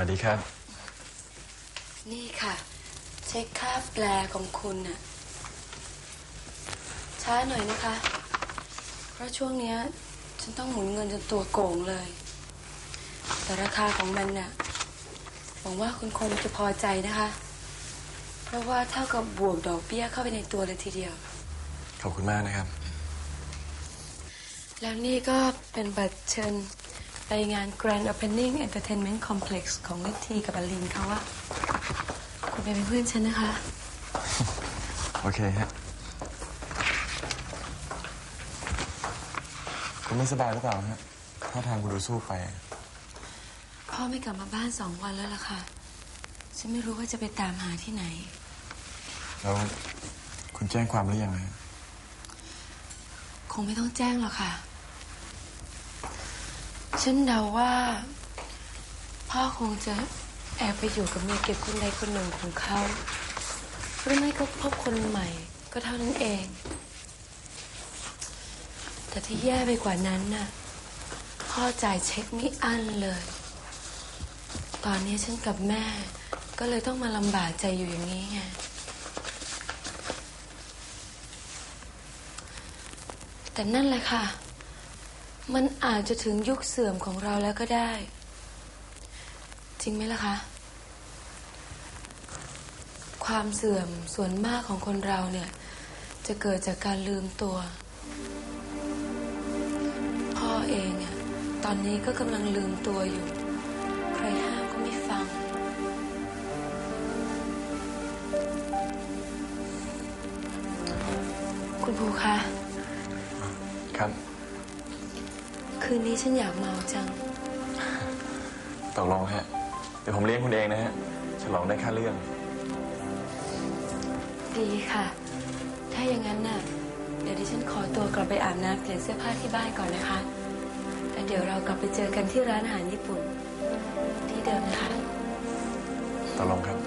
ค่ะคุณครูสวัสดีครับ นี่ค่ะ เช็คค่าแปลของคุณน่ะ ช้าหน่อยนะคะ เพราะช่วงเนี้ย ฉันต้องหมุนเงินจนตัวโก่งเลย แต่ราคาของมันน่ะ หวังว่าคุณคงจะพอใจนะคะ เพราะว่าเท่ากับบวกดอกเบี้ยเข้าไปในตัวเลยทีเดียว ขอบคุณมากนะครับ แล้วนี่ก็เป็นบัตรเชิญ ไปงาน Grand Opening Entertainment Complex ของนิทีกับอลินเขาว่าคุณไปเป็นเพื่อนฉันนะคะ โอเคฮะคุณไม่สบายหรือเปล่าฮะถ้าทางคุณดูสู้ไป พ่อไม่กลับมาบ้านสองวันแล้วล่ะค่ะ ฉันไม่รู้ว่าจะไปตามหาที่ไหน แล้วคุณแจ้งความหรือยังฮะคงไม่ต้องแจ้งหรอกค่ะ ฉันเดาว่า พ่อคงจะแอบไปอยู่กับเมียเก็บคนใดคนหนึ่งของเขา หรือไม่ก็พบคนใหม่ ก็เท่านั้นเอง แต่ที่แย่ไปกว่านั้นน่ะ พ่อจ่ายเช็คไม่อั้นเลย ตอนนี้ฉันกับแม่ ก็เลยต้องมาลำบากใจอยู่อย่างนี้ไง แต่นั่นแหละค่ะ มันอาจจะถึงยุคเสื่อมของเราแล้วก็ได้ จริงไหมล่ะคะ ความเสื่อมส่วนมากของคนเราเนี่ย จะเกิดจากการลืมตัว พ่อเองอะตอนนี้ก็กำลังลืมตัวอยู่ ใครห้ามก็ไม่ฟัง คุณภูคะ ครับ คืนนี้ฉันอยากเมาจัง ตกลงฮะ เดี๋ยวผมเลี้ยงคุณเองนะฮะ ฉลองได้ค่าเรื่อง ดีค่ะ ถ้าอย่างนั้นน่ะ เดี๋ยวดิฉันขอตัวกลับไปอาบน้ำเปลี่ยนเสื้อผ้าที่บ้านก่อนนะคะ แล้วเดี๋ยวเรากลับไปเจอกันที่ร้านอาหารญี่ปุ่น ที่เดิมนะคะ ตกลงครับ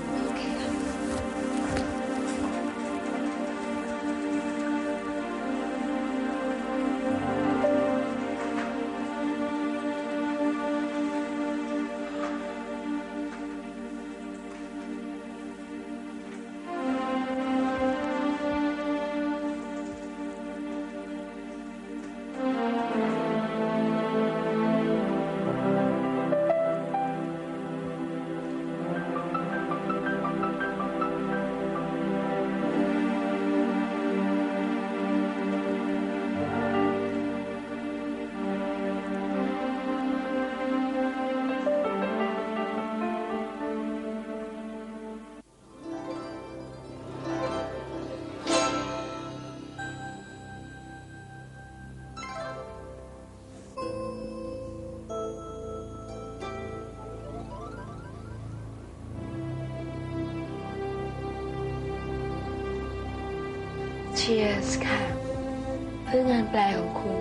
Cheers ค่ะ เพื่องานแปลของคุณ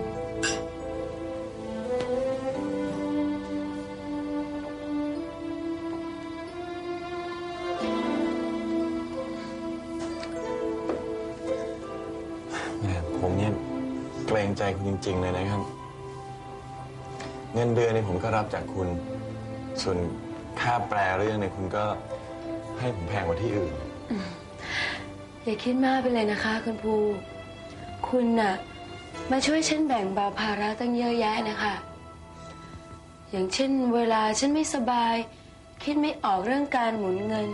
แหมผมเนี่ยเกรงใจคุณจริง ๆ เลยนะครับ เงินเดือนเนี่ยผมก็รับจากคุณ ส่วนค่าแปลเรื่องเนี่ยคุณก็ให้ผมแพงกว่าที่อื่น อ อย่าคิดมากไปเลยนะคะ คุณภู คุณน่ะ มาช่วยฉันแบ่งเบาภาระตั้งเยอะแยะนะคะ อย่างเช่นเวลาฉันไม่สบาย คิดไม่ออกเรื่องการหมุนเงิน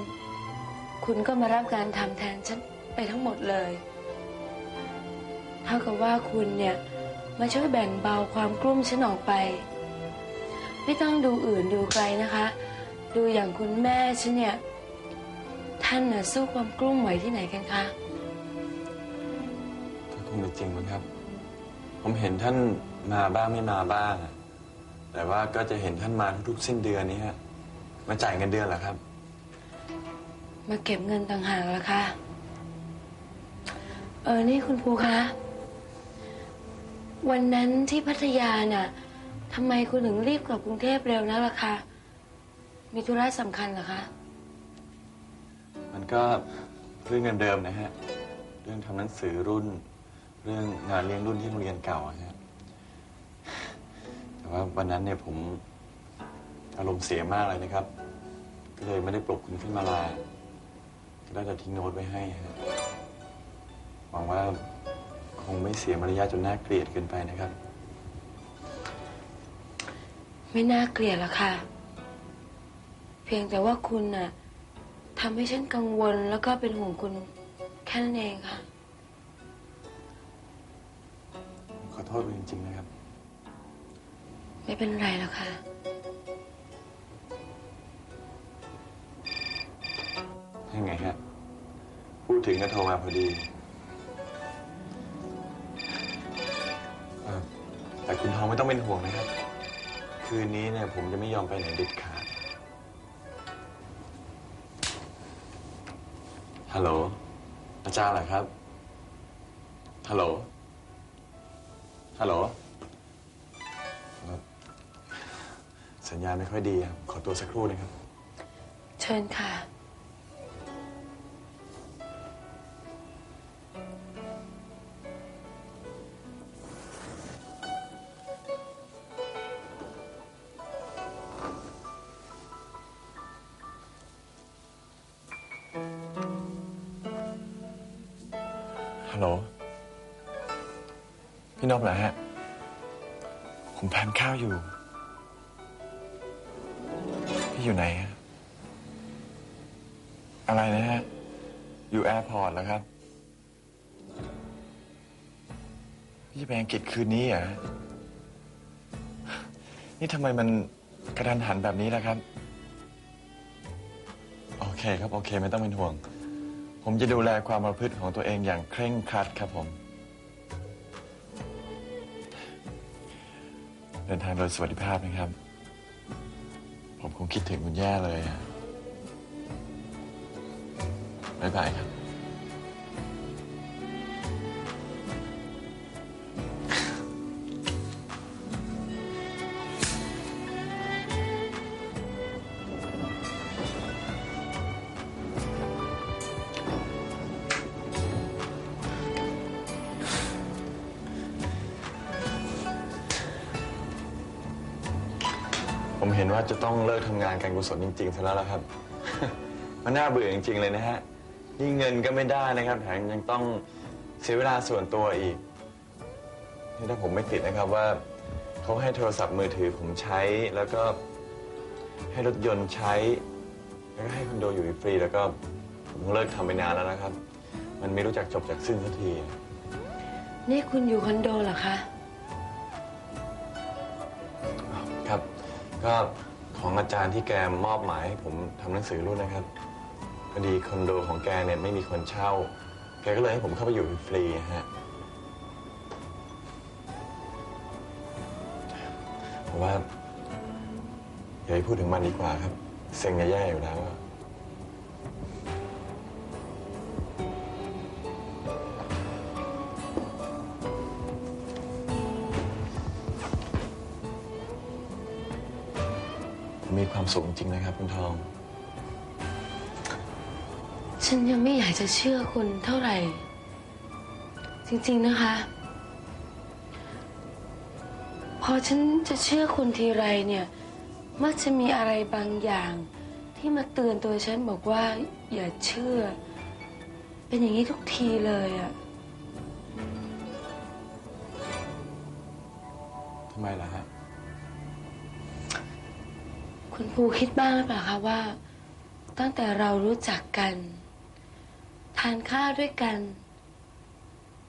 คุณก็มารับการทำแทนฉันไปทั้งหมดเลยเท่ากับว่าคุณเนี่ยมาช่วยแบ่งเบาความกลุ้มฉันออกไป ไม่ต้องดูอื่นดูไกลนะคะ ดูอย่างคุณแม่ฉันเนี่ย ท่านน่ะสู้ความกลุ้มไหวที่ไหนกันคะก็คงเป็นจริงมั้งครับ ผมเห็นท่านมาบ้างไม่มาบ้างอะแต่ว่าก็จะเห็นท่านมาทุกๆสิ้นเดือนนี้ฮะมาจ่ายเงินเดือนเหรอครับ มาเก็บเงินต่างหากล่ะคะเออนี่คุณภูคะวันนั้นที่พัทยาน่ะทำไมคุณถึงรีบกลับกรุงเทพเร็วนะล่ะคะมีธุระสำคัญเหรอคะมัน ก็เรื่องเงินเดิมนะฮะ เรื่องทำหนังสือรุ่น เรื่องงานเลี้ยงรุ่นที่โรงเรียนเก่าอะฮะ แต่ว่าวันนั้นเนี่ยผมอารมณ์เสียมากเลยนะครับ ก็เลยไม่ได้ปลุกคุณขึ้นมาลา ก็ได้แต่ทิ้งโน้ตไว้ให้ฮะ หวังว่าคงไม่เสียมารยาทจนน่าเกลียดเกินไปนะครับ ไม่น่าเกลียดหรอกค่ะ เพียงแต่ว่าคุณน่ะ ทำให้ฉันกังวลแล้วก็เป็นห่วงคุณแค่นั้นเองค่ะ ขอโทษคุณจริง ๆ นะครับ ไม่เป็นไรหรอกค่ะ ยังไงฮะพูดถึงก็โทรมาพอดีเอ่อแต่คุณทองไม่ต้องเป็นห่วงนะครับ คืนนี้เนี่ยผมจะไม่ยอมไปไหนเด็ดขาด ฮัลโหล อาจารย์เหรอครับ ฮัลโหล ฮัลโหล สัญญาณไม่ค่อยดีครับ ขอตัวสักครู่นะครับ เชิญค่ะ ฮัลโหล พี่นพเหรอฮะ ผมทานข้าวอยู่ พี่อยู่ไหนฮะ อะไรนะฮะ อยู่แอร์พอร์ตแล้วครับ พี่จะไปอังกฤษคืนนี้เหรอ นี่ทำไมมันกระดันหันแบบนี้ล่ะครับ โอเคครับ โอเค ไม่ต้องเป็นห่วง ผมจะดูแลความประพฤติของตัวเองอย่างเคร่งครัดครับผม เดินทางโดยสวัสดิภาพนะครับ ผมคงคิดถึงคุณแย่เลยอะบ๊ายบายครับ นว่าจะต้องเลิกทำงานการกุศลจริงๆซะแล้วล่ะครับ มันน่าเบื่อจริงๆเลยนะฮะนี่เงินก็ไม่ได้นะครับแถมยังต้องเสียเวลาส่วนตัวอีกนี่ถ้าผมไม่ติดนะครับว่าเขาให้โทรศัพท์มือถือผมใช้แล้วก็ให้รถยนต์ใช้ แล้วก็ให้คอนโดอยู่ฟรีแล้วก็ผมคงเลิกทำไปนานแล้วนะครับ มันไม่รู้จักจบจากสิ้นสักที นี่คุณอยู่คอนโดเหรอคะ ก็ของอาจารย์ที่แกมอบหมายให้ผมทำหนังสือรุ่นนะครับพอดีคอนโดของแกเนี่ยไม่มีคนเช่า แกก็เลยให้ผมเข้าไปอยู่ฟรีฮะผมว่าอย่าไปพูดถึงมันดีกว่าครับเซ็งจะแย่อยู่แล้วอะ มมีความสุขจริงๆนะครับ คุณทอง ฉันยังไม่อยากจะเชื่อคุณเท่าไหร่ จริงๆนะคะ พอฉันจะเชื่อคุณทีไรเนี่ย มักจะมีอะไรบางอย่าง ที่มาเตือนตัวฉันบอกว่า อย่าเชื่อ เป็นอย่างนี้ทุกทีเลยอะทำไมล่ะฮะ คุณภูคิดบ้างหรือเปล่าคะว่า ตั้งแต่เรารู้จักกัน ทานข้าวด้วยกัน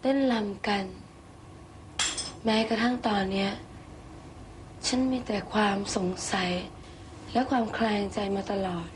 เต้นรำกัน แม้กระทั่งตอนเนี้ยฉันมีแต่ความสงสัย และความคลางใจมาตลอด